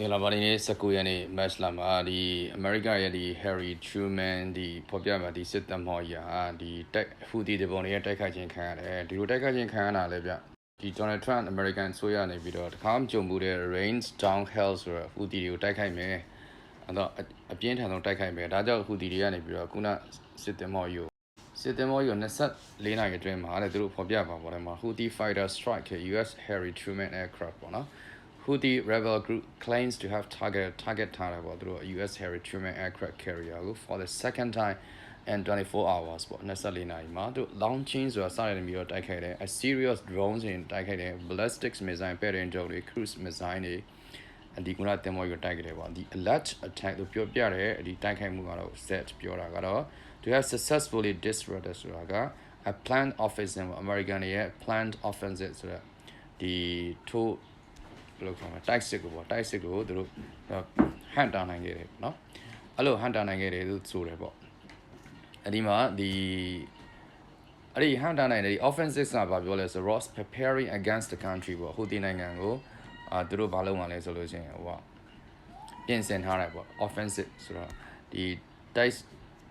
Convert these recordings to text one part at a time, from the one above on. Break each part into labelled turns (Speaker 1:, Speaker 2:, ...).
Speaker 1: မင်္ဂလာပါဒီနေ့19ရက်နေ့ match လာမှာဒီ America ရဲ့ဒီ Harry Truman ဒီဖော်ပြမှာဒီစစ်တပ်မော်ကြီးဟာဒီတက်ဟူဒီဒီပုံတွေရဲ့တိုက်ခိုက်ခြင်းခံရတယ်ဒီလိုတိုက်ခိုက်ခြင်းခံရတာလည်းဗျဒီ Donald Trump American ဆိုရနေပြီးတော့တခါမှကြုံမှုတဲ့ Rains Downhill ဆိုတော့ဟူဒီတွေကိုတိုက်ခိုက်မယ်အဲ့တော့အပြင်းထန်ဆုံးတိုက်ခိုက်မယ်ဒါကြောင့်ဟူဒီတွေကနေပြီးတော့ခုနစစ်တပ်မော်ကြီးကိုစစ်တပ်မော်ကြီးကို24နာရီအတွင်းမှာတဲ့သူတို့ဖော်ပြပါပေါ်တယ်မှာ Houthi fighter strike US Harry Truman aircraft ပေါ့နော် Houthi rebel group claims to have target target ထားတာပေါ့သူတို့ US Harry Truman aircraft carrier ကို for the second time in 24 hours ပေါ့24နာရီမှာသူ launching ဆိုတာစရတယ်ပြီးတော့တိုက်ခိုက်တယ် a serious drones တွေတိုက်ခိုက်တယ် ballistics missile ပဲ့ရင်တုံးတွေ cruise missile တွေဒီကုနာတင်မော်ရတိုက်ကြတယ်ပေါ့ဒီ alert attack လို့ပြောပြတယ်ဒီတိုက်ခိုက်မှုကတော့ set ပြောတာကတော့ to have successfully disrupted ဆိုတာက a planned offensive American ရဲ့ planned offensive ဆိုတော့ဒီထိုး ဘယ်လိုခေါ်မလဲတိုက်စစ်ကိုပေါ့တိုက်စစ်ကိုသူတို့ဟန်တာနိုင်ခဲ့တယ်ပေါ့နော်အဲ့လိုဟန်တာနိုင်ခဲ့တယ်သူဆိုတယ်ပေါ့အဲ့ဒီမှာဒီအဲ့ဒီဟန်တာနိုင်တဲ့ဒီ offensive ကဘာပြောလဲဆို Ross preparing against the country ပေါ့ဟိုဒီနိုင်ငံကိုအာသူတို့ဘာလုပ်မှလဲဆိုလို့ရှိရင်ဟိုကပြင်ဆင်ထားတယ်ပေါ့ offensive ဆိုတော့ဒီတိုက်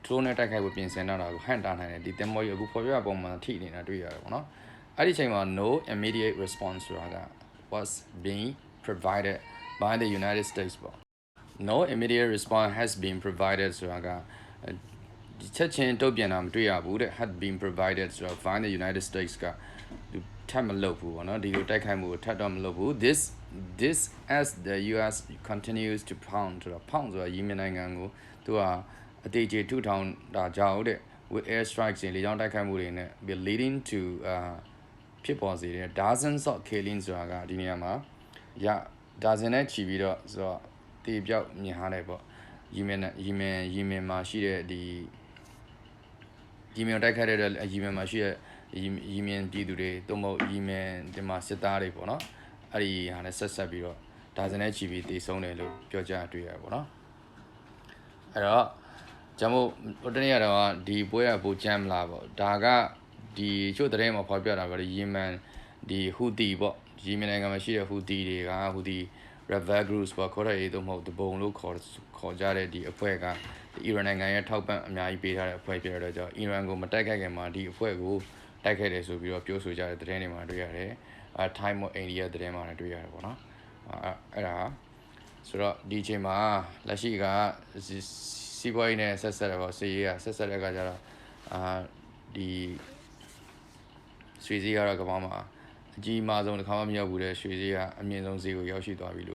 Speaker 1: ထိုးနဲ့တိုက်ခိုက်ဖို့ပြင်ဆင်ထားတာကိုဟန်တာနိုင်တယ်ဒီတင်မော်ကြီးအခုဖော်ပြပုံမှန်ထိနေတာတွေ့ရတယ်ပေါ့နော်အဲ့ဒီချိန်မှာ no immediate response ဆိုတာက was being provided by the United States ပေါ့ no immediate response has been provided ဆိုတာကဒီချက်ချင်းတုတ်ပြန်တာမတွေ့ရဘူးတဲ့ had been provided ဆိုတော့ by the United States ကသူထပ်မလုပ်ဘူးပေါ့နော်ဒီလိုတိုက်ခိုက်မှုကိုထပ်တော့မလုပ်ဘူး this this as the US continues to pound ဆိုတော့ pound ဆိုတာယီမင်နိုင်ငံကိုသူကအတေကျေထုထောင်တာကြောင့်တဲ့ with air strikes တွေလေကြောင်းတိုက်ခိုက်မှုတွေနဲ့ be leading to uh ဖြစ်ပေါ်စေတဲ့ dozens of killing ဆိုတာကဒီနေရာမှာရဒါဇင်နဲ့ချီပြီးတော့ဆိုတော့တေပြောက်မြင်ထားတယ်ပေါ့ယီမင်ယီမင်ယီမင်မှာရှိတဲ့ဒီယီမင်တိုက်ခိုက်တဲ့ယီမင်မှာရှိတဲ့ယီမင်ပြည်သူတွေတုံးမဟုတ်ယီမင်ဒီမှာစစ်သားတွေပေါ့နော်အဲ့ဒီဟာနဲ့ဆက်ဆက်ပြီးတော့ဒါဇင်နဲ့ချီပြီးတေဆုံးတယ်လို့ပြောကြတွေ့ရပေါ့နော်အဲ့တော့ကျွန်တော်ဟိုတနေ့ကတော့ဒီပွဲကပိုကြမ်းမလားပေါ့ဒါက ဒီချို့တဲ့မှာဖော်ပြတာပဲယီမန်ဒီဟူတီပေါ့ယီမန်နိုင်ငံမှာရှိတဲ့ဟူတီတွေကဟူတီ rebel groups ပေါ့ခေါ်တဲ့ရေးတော့မဟုတ်တပုံလို့ခေါ်ခေါ်ကြတဲ့ဒီအဖွဲ့ကဒီအီရန်နိုင်ငံရဲ့ထောက်ပံ့အများကြီးပေးထားတဲ့အဖွဲ့ဖြစ်တဲ့ကြောင့်အီရန်ကိုမတိုက်ခိုက်ခင်မှာဒီအဖွဲ့ကိုတိုက်ခိုက်တယ်ဆိုပြီးတော့ပြောဆိုကြတဲ့သတင်းတွေမှာတွေ့ရတယ်အဲ time of India သတင်းမှာလည်းတွေ့ရတယ်ပေါ့နော်အဲအဲ့ဒါဆိုတော့ဒီအချိန်မှာလက်ရှိကစီးပွားရေးနဲ့ဆက်ဆက်တယ်ပေါ့စီးရေးကဆက်ဆက်တဲ့အခါကျတော့အာဒီ ရွှေစည်းကတော့ကမ္ဘာမှာအကြီးအမားဆုံးတစ်ခါမှမရောက်ဘူးတဲ့ရွှေစည်းကအမြင့်ဆုံးဈေးကိုရောက်ရှိသွားပြီလို့